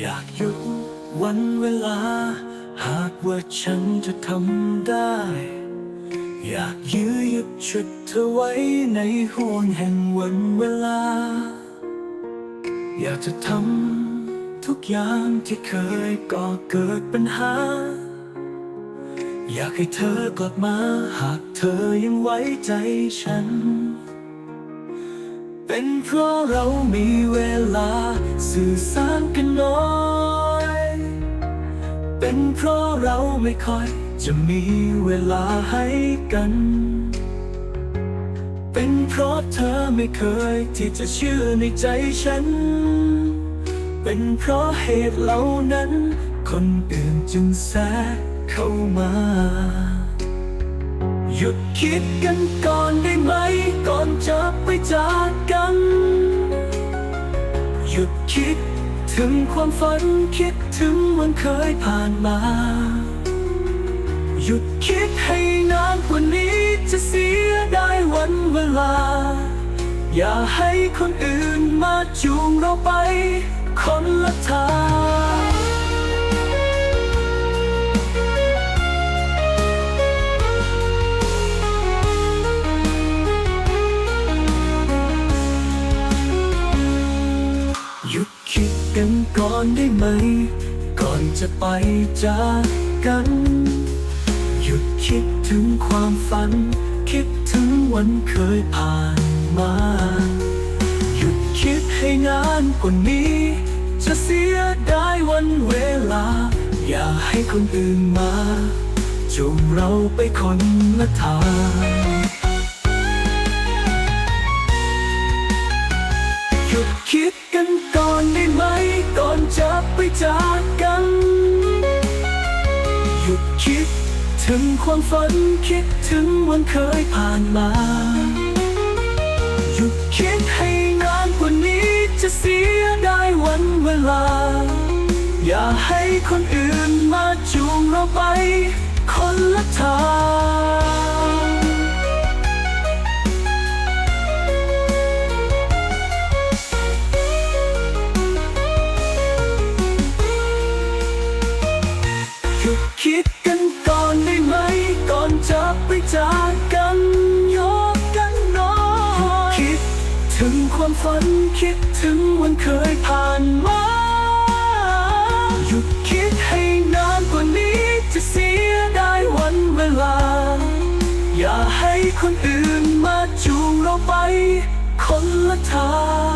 อยากหยุดวันเวลา หากว่าฉันจะทำได้ อยากยื้อยุดชุดเธอไว้ในห่วงแห่งวันเวลา อยากจะทำทุกอย่างที่เคยก่อเกิดปัญหา อยากให้เธอกลับมาหากเธอยังไว้ใจฉัน เป็นเพราะเรามีเวลาสื่อสารกันน้อย เป็นเพราะเราไม่ค่อยจะมีเวลาให้กัน เป็นเพราะเธอไม่เคยที่จะเชื่อในใจฉัน เป็นเพราะเหตุเหล่านั้น คนอื่นจึงแทรกเข้ามา หยุดคิดกันก่อนได้ไหม ก่อนจะไปจากกัน หยุดคิดถึงความฝันคิดถึงวันเคยผ่านมา หยุดคิดให้นานกว่านี้จะเสียได้วันเวลา อย่าให้คนอื่นมาจูงเราไปคนละทาง อนได้ไหม ก่อนจะไปจากกัน หยุดคิดถึงความฝัน คิดถึงวันเคยผ่านมา หยุดคิดให้นานกว่านี้ จะเสียได้วันเวลา อย่าให้คนอื่นมาจูงเราไปคนละทางหยุดคิดกันก่อนได้ คิด ถึงความฝันคิดถึงวันเคยผ่านมา หยุดคิดให้นานกว่านี้จะเสียได้วันเวลา อย่าให้คนอื่นมาจูงเราไป คนละทาง ฝันคิดถึงวันเคยผ่านมา หยุดคิดให้นานกว่านี้จะเสียได้วันเวลา อย่าให้คนอื่นมาจูงเราไปคนละทาง